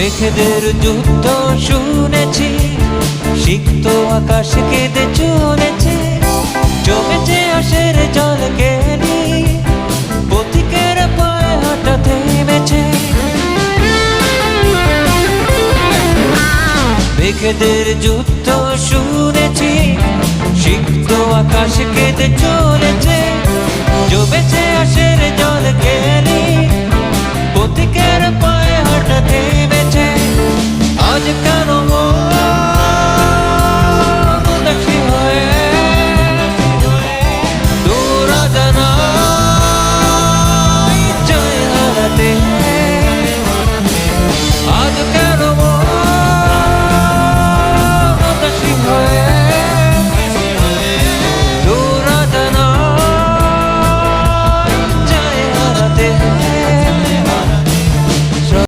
মেঘেদের যুদ্ধ শুনেছি, সিক্ত আকাশ কেঁদে চলেছে জমেছে আশের জল কেনি পথিকের পায়ে হাঁটা থেমেছে। মেঘেদের যুদ্ধ শুনেছি, সিক্ত আকাশ কেঁদে চলেছে